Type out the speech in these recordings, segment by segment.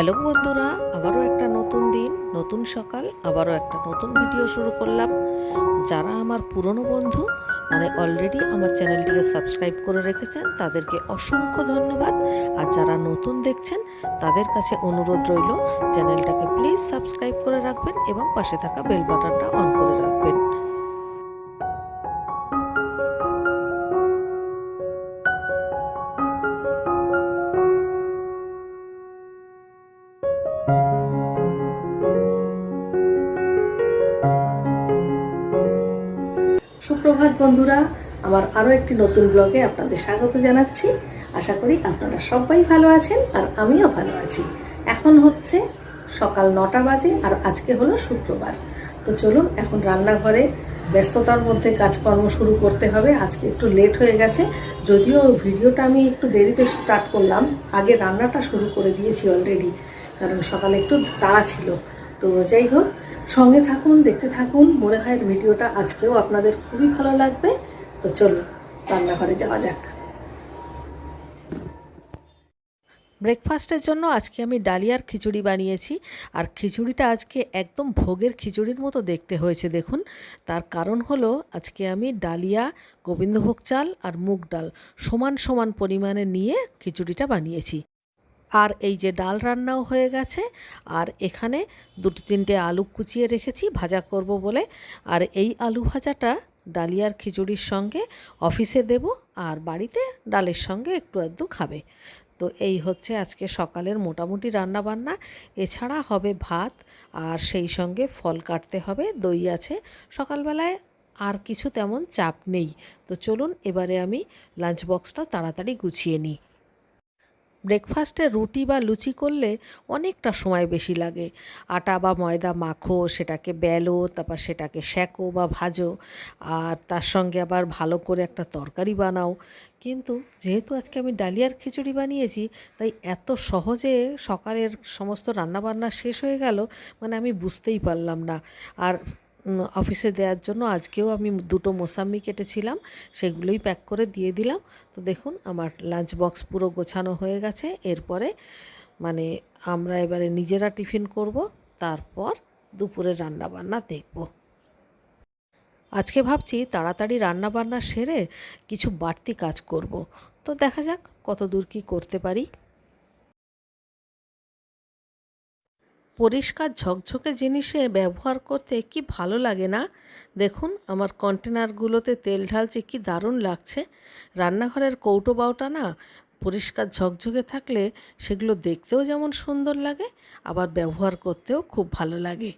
Hello বন্ধুরা, আবারও একটা নতুন দিন, নতুন সকাল, আবারও একটা নতুন ভিডিও শুরু করলাম। যারা আমার পুরনো বন্ধু মানে অলরেডি আমার চ্যানেলটিকে সাবস্ক্রাইব করে রেখেছেন, তাদেরকে অসংখ্য ধন্যবাদ। আর যারা নতুন দেখছেন, তাদের কাছে অনুরোধ রইল চ্যানেলটাকে প্লিজ সাবস্ক্রাইব করে রাখবেন এবং পাশে থাকা বেল বাটনটা অন করে রাখবেন। সুপ্রভাত বন্ধুরা, আমার আরও একটি নতুন ব্লগে আপনাদের স্বাগত জানাচ্ছি। আশা করি আপনারা সবাই ভালো আছেন আর আমিও ভালো আছি। এখন হচ্ছে সকাল নটা বাজে আর আজকে হলো শুক্রবার। তো চলুন, এখন রান্নাঘরে ব্যস্ততার মধ্যে কাজকর্ম শুরু করতে হবে। আজকে একটু লেট হয়ে গেছে, যদিও ভিডিওটা আমি একটু দেরিতে স্টার্ট করলাম। আগে রান্নাটা শুরু করে দিয়েছি অলরেডি, কারণ সকালে একটু তাড়া ছিল। তো যাই হোক সঙ্গে থাকুন, দেখতে থাকুন। মনে হয় ভিডিওটা আজকেও আপনাদের খুবই ভালো লাগবে। তো চলুন, রান্নাঘরে যাওয়া যাক। ব্রেকফাস্টের জন্য আজকে আমি ডালিয়ার খিচুড়ি বানিয়েছি। আর খিচুড়িটা আজকে একদম ভোগের খিচুড়ির মতো দেখতে হয়েছে, দেখুন। তার কারণ হলো, আজকে আমি ডালিয়া, গোবিন্দভোগ চাল আর মুগ ডাল সমান সমান পরিমাণে নিয়ে খিচুড়িটা বানিয়েছি। আর এই যে ডাল রান্নাও হয়ে গেছে, আর এখানে দুটো তিনটে আলু কুচিয়ে রেখেছি, ভাজা করব বলে। আর এই আলু ভাজাটা ডালিয়ার খিচুড়ির সঙ্গে অফিসে দেব, আর বাড়িতে ডালের সঙ্গে একটু আধটু খাবে। তো এই হচ্ছে আজকে সকালের মোটামুটি রান্না বান্না এছাড়া হবে ভাত, আর সেই সঙ্গে ফল কাটতে হবে, দই আছে। সকালবেলায় আর কিছু তেমন চাপ নেই। তো চলুন, এবারে আমি লাঞ্চ বক্সটা তাড়াতাড়ি গুছিয়ে নিই। ব্রেকফাস্টে রুটি বা লুচি করলে অনেকটা সময় বেশি লাগে। আটা বা ময়দা মাখো, সেটাকে বেলো, তারপর সেটাকে সেঁকো বা ভাজো, আর তার সঙ্গে আবার ভালো করে একটা তরকারি বানাও। কিন্তু যেহেতু আজকে আমি ডালিয়ার খিচুড়ি বানিয়েছি, তাই এত সহজে সকালের সমস্ত রান্নাবান্না শেষ হয়ে গেল মানে আমি বুঝতেই পারলাম না। আর অফিসে দেওয়ার জন্য আজকেও আমি দুটো মোসাম্মি কেটেছিলাম, সেগুলোই প্যাক করে দিয়ে দিলাম। তো দেখুন, আমার লাঞ্চ বক্স পুরো গোছানো হয়ে গেছে। এরপরে মানে আমরা এবারে নিজেরা টিফিন করব, তারপর দুপুরে রান্না বান্না দেখব। আজকে ভাবছি তাড়াতাড়ি রান্না বান্না সেরে কিছু বাড়তি কাজ করব। তো দেখা যাক কত দূর কী করতে পারি। পরিষ্কার ঝকঝকে জিনিসে ব্যবহার করতে কি ভালো লাগে না? দেখুন, আমার কন্টেনারগুলোতে তেল ঢালছে কি দারুণ লাগছে। রান্নাঘরের কৌটো বাউটা না, পরিষ্কার ঝকঝকে থাকলে সেগুলো দেখতেও যেমন সুন্দর লাগে, আবার ব্যবহার করতেও খুব ভালো লাগে।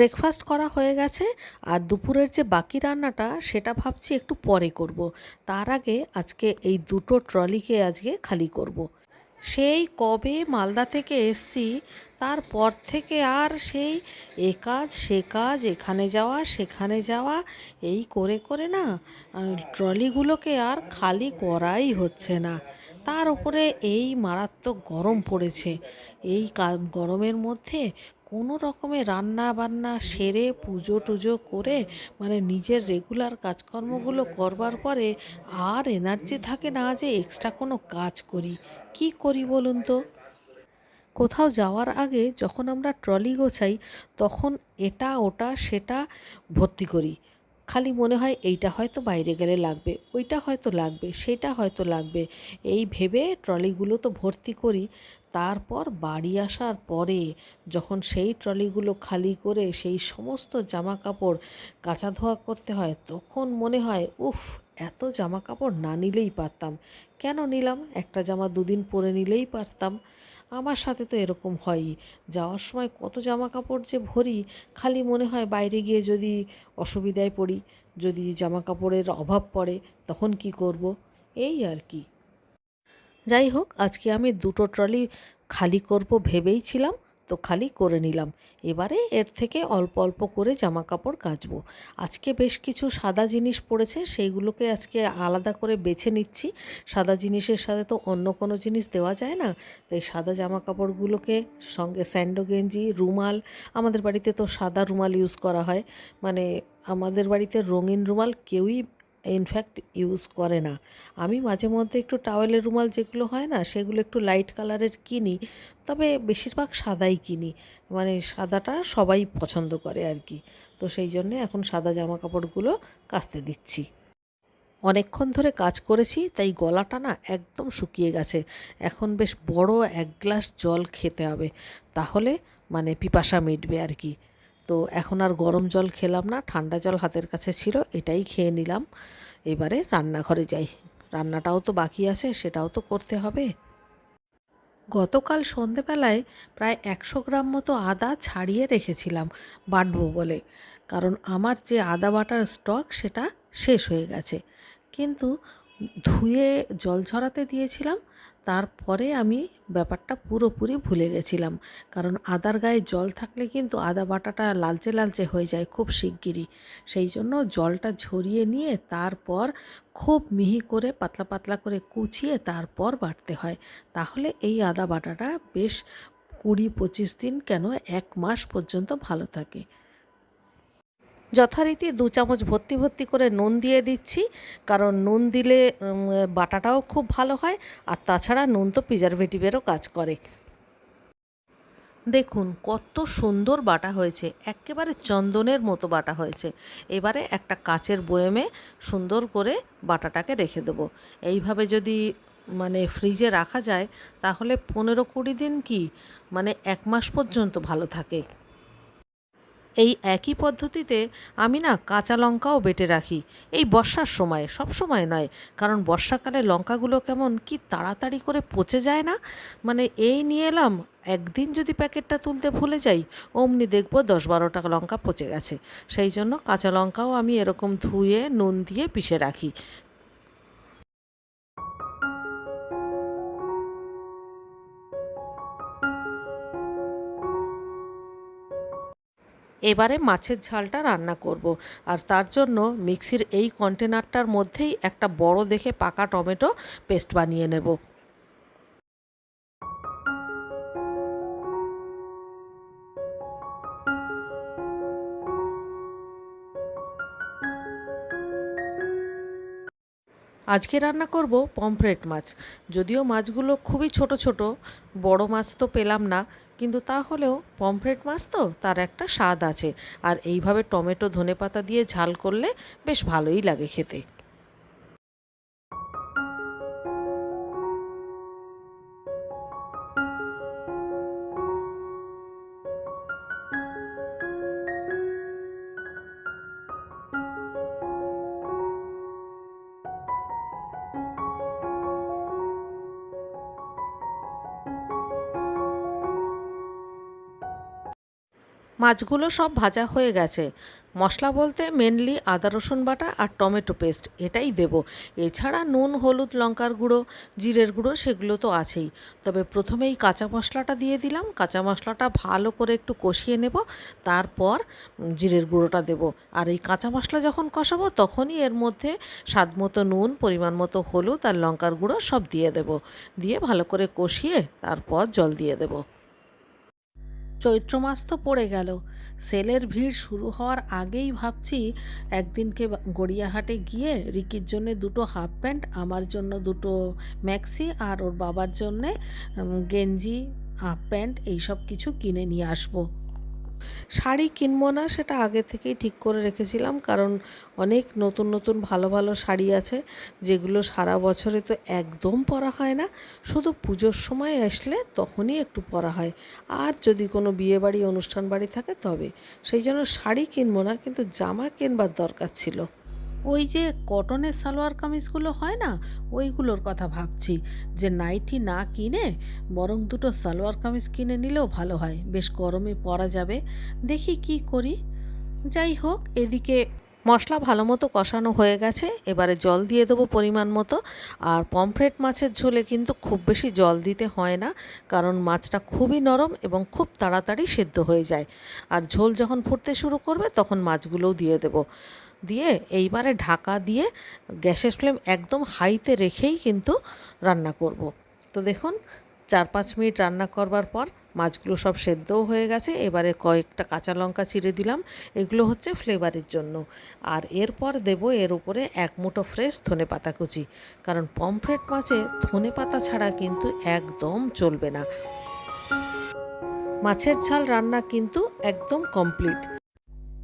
ব্রেকফাস্ট করা হয়ে গেছে আর দুপুরের যে বাকি রান্নাটা, সেটা ভাবছি একটু পরে করব। তার আগে আজকে এই দুটো ট্রলিকে আজকে খালি করব। সেই কবে মালদা থেকে এসছি, তারপর থেকে আর সেই এ কাজ, সে কাজ, এখানে যাওয়া, সেখানে যাওয়া, এই করে করে না ট্রলিগুলোকে আর খালি করাই হচ্ছে না তার উপরে এই মারাত্মক গরম পড়েছে এই গরমের মধ্যে কোনো রকমে রান্না বান্না সেরে পুজো টুজো করে মানে নিজের রেগুলার কাজকর্মগুলো করবার পরে আর এনার্জি থাকে না যে এক্সট্রা কোনো কাজ করি। কি করি বলুন তো? কোথাও যাওয়ার আগে যখন আমরা ট্রলি গোছাই, তখন এটা, ওটা, সেটা ভর্তি করি। খালি মনে হয় এইটা হয়তো বাইরে গেলে লাগবে, ওইটা হয়তো লাগবে, সেটা হয়তো লাগবে। এই ভেবে ট্রলিগুলো তো ভর্তি করি। তারপর বাড়ি আসার পরে যখন সেই ট্রলিগুলো খালি করে সেই সমস্ত জামা কাপড় কাচা ধোয়া করতে হয়, তখন মনে হয়, উফ, এত জামা কাপড় না নিলেই পারতাম। কেন নিলাম? একটা জামা দুদিন পরে নিলেই পারতাম। আমার সাথে তো এরকম হয়ই যাওয়ার সময় কত জামা কাপড় যে ভরি, খালি মনে হয় বাইরে গিয়ে যদি অসুবিধায় পড়ি, যদি জামা কাপড়ের অভাব পড়ে, তখন কি করব? এই আর কি। যাই হোক, আজকে আমি দুটো ট্রলি খালি করব ভেবেই ছিলাম, তো খালি করে নিলাম। এবারে এর থেকে অল্প অল্প করে জামা কাপড় কাচবো। আজকে বেশ কিছু সাদা জিনিস পড়েছে, সেইগুলোকে আজকে আলাদা করে বেছে নিচ্ছি। সাদা জিনিসের সাথে তো অন্য কোনো জিনিস দেওয়া যায় না তাই সাদা জামা কাপড়গুলোকে সঙ্গে স্যান্ডো গেঞ্জি, রুমাল, আমাদের বাড়িতে তো সাদা রুমাল ইউজ করা হয়। মানে আমাদের বাড়িতে রঙিন রুমাল কেউই ইনফ্যাক্ট ইউজ করে না। আমি মাঝে মধ্যে একটু টাওয়েলের রুমাল যেগুলো হয় না, সেগুলো একটু লাইট কালারের কিনি, তবে বেশিরভাগ সাদাই কিনি। মানে সাদাটা সবাই পছন্দ করে আর কি। তো সেই জন্যে এখন সাদা জামা কাপড়গুলো কাচতে দিচ্ছি। অনেকক্ষণ ধরে কাজ করেছি, তাই গলাটা না একদম শুকিয়ে গেছে। এখন বেশ বড় এক গ্লাস জল খেতে হবে, তাহলে মানে পিপাসা মিটবে আর কি। তো এখন আর গরম জল খেলাম না, ঠান্ডা জল হাতের কাছে ছিল, এটাই খেয়ে নিলাম। এবারে রান্নাঘরে যাই। রান্নাটাও তো বাকি আছে, সেটাও তো করতে হবে। গতকাল সন্ধেবেলায় প্রায় একশো গ্রাম মতো আদা ছাড়িয়ে রেখেছিলাম বাটবো বলে, কারণ আমার যে আদা বাটার স্টক সেটা শেষ হয়ে গেছে। কিন্তু ধুয়ে জল ঝরাতে দিয়েছিলাম। তারপরে আমি ব্যাপারটা পুরোপুরি ভুলে গেছিলাম। কারণ আদার গায়ে জল থাকলে কিন্তু আদা বাটাটা লালচে লালচে হয়ে যায় খুব শিগগিরই। সেই জন্য জলটা ঝরিয়ে নিয়ে তারপর খুব মিহি করে, পাতলা পাতলা করে কুচিয়ে তারপর বাটতে হয়। তাহলে এই আদা বাটাটা বেশ কুড়ি পঁচিশ দিন কেন এক মাস পর্যন্ত ভালো থাকে। যথারীতি দু চামচ ভর্তি ভর্তি করে নুন দিয়ে দিচ্ছি। কারণ নুন দিলে বাটাটাও খুব ভালো হয়। আর তাছাড়া নুন তো প্রিজারভেটিভেরও কাজ করে। দেখুন, কত সুন্দর বাটা হয়েছে। একেবারে চন্দনের মতো বাটা হয়েছে। এবারে একটা কাচের বয়েমে সুন্দর করে বাটাটাকে রেখে দেবো। এইভাবে যদি মানে ফ্রিজে রাখা যায়, তাহলে পনেরো কুড়ি দিন কি মানে এক মাস পর্যন্ত ভালো থাকে। এই একই পদ্ধতিতে আমি না কাঁচা লঙ্কাও বেটে রাখি। এই বর্ষার সময়, সব সময় নয়, কারণ বর্ষাকালে লঙ্কাগুলো কেমন কি তাড়াতাড়ি করে পচে যায় না? মানে এই নিয়ে এলাম, একদিন যদি প্যাকেটটা তুলতে ভুলে যাই, অমনি দেখব দশ বারোটা লঙ্কা পচে গেছে। সেই জন্য কাঁচা লঙ্কাও আমি এরকম ধুয়ে, নুন দিয়ে পিষে রাখি। এবারে মাছের ঝালটা রান্না করব। আর তার জন্য মিক্সির এই কন্টেনারটার মধ্যেই একটা বড় দেখে পাকা টমেটো পেস্ট বানিয়ে নেব। আজকে রান্না করব পমফ্রেট মাছ। যদিও মাছগুলো খুবই ছোট ছোট, বড় মাছ তো পেলাম না, কিন্তু তাহলেও পমফ্রেট মাছ তো তার একটা স্বাদ আছে। আর এইভাবে টমেটো ধনেপাতা দিয়ে ঝাল করলে বেশ ভালোই লাগে খেতে। মাছগুলো সব ভাজা হয়ে গেছে। মশলা বলতে মেনলি আদা, রসুন বাটা আর টমেটো পেস্ট এটাই দেব। এছাড়া নুন, হলুদ, লঙ্কার গুঁড়ো, জিরের গুঁড়ো সেগুলো তো আছেই। তবে প্রথমেই কাঁচা মশলাটা দিয়ে দিলাম। কাঁচা মশলাটা ভালো করে একটু কষিয়ে নেব। তারপর জিরের গুঁড়োটা দেব। আর এই কাঁচা মশলা যখন কষাবো তখনই এর মধ্যে স্বাদ মতো নুন, পরিমাণ মতো হলুদ আর লঙ্কার গুঁড়ো সব দিয়ে দেব। দিয়ে ভালো করে কষিয়ে তারপর জল দিয়ে দেবো। চৈত্র মাস তো পড়ে গেল। সেলের ভিড় শুরু হওয়ার আগেই ভাবছি একদিনকে গড়িয়াহাটে গিয়ে রিকির জন্য দুটো হাফ প্যান্ট, আমার জন্য দুটো ম্যাক্সি আর ওর বাবার জন্যে গেঞ্জি, হাফ প্যান্ট, এইসব কিছু কিনে নিয়ে আসব। শাড়ি কিনবো না, সেটা আগে থেকেই ঠিক করে রেখেছিলাম, কারণ অনেক নতুন নতুন ভালো ভালো শাড়ি আছে, যেগুলো সারা বছরে তো একদম পরা হয় না। শুধু পুজোর সময় আসলে তখনই একটু পরা হয়, আর যদি কোনো বিয়ে বাড়ি অনুষ্ঠান বাড়ি থাকে তবে। সেই জন্য শাড়ি কিনবো না, কিন্তু জামা কিনবার দরকার ছিল। ওই যে কটনের সালোয়ার কামিজগুলো হয় না, ওইগুলোর কথা ভাবছি যে নাইটি না কিনে বরং দুটো সালোয়ার কামিজ কিনে নিলেও ভালো হয়, বেশ গরমে পরা যাবে। দেখি কি করি। যাই হোক, এদিকে মশলা ভালো মতো কষানো হয়ে গেছে, এবারে জল দিয়ে দেবো পরিমাণ মতো। আর পমফ্রেট মাছের ঝোলে কিন্তু খুব বেশি জল দিতে হয় না, কারণ মাছটা খুবই নরম এবং খুব তাড়াতাড়ি সেদ্ধ হয়ে যায়। আর ঝোল যখন ফুটতে শুরু করবে তখন মাছগুলোও দিয়ে দেব। দিয়ে এইবারে ঢাকা দিয়ে গ্যাসের ফ্লেম একদম হাইতে রেখেই কিন্তু রান্না করব। তো দেখুন, চার পাঁচ মিনিট রান্না করবার পর মাছগুলো সব সেদ্ধও হয়ে গেছে। এবারে কয়েকটা কাঁচা লঙ্কা চিড়ে দিলাম। এগুলো হচ্ছে ফ্লেভারের জন্য। আর এরপর দেব এর উপরে এক মুঠো ফ্রেশ ধনে পাতা কুচি। কারণ পমফ্রেট মাছে ধনে পাতা ছাড়া কিন্তু একদম চলবে না। মাছের ঝাল রান্না কিন্তু একদম কমপ্লিট।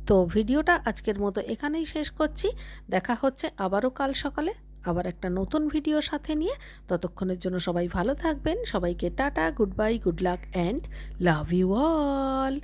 তো ভিডিওটা আজকের মতো এখানেই শেষ করছি। দেখা হচ্ছে আবারও কাল সকালে। আবার একটা নতুন ভিডিও সাথে নিয়ে। ততক্ষণের জন্য সবাই ভালো থাকবেন। সবাইকে tata, good bye, good luck, and love you all.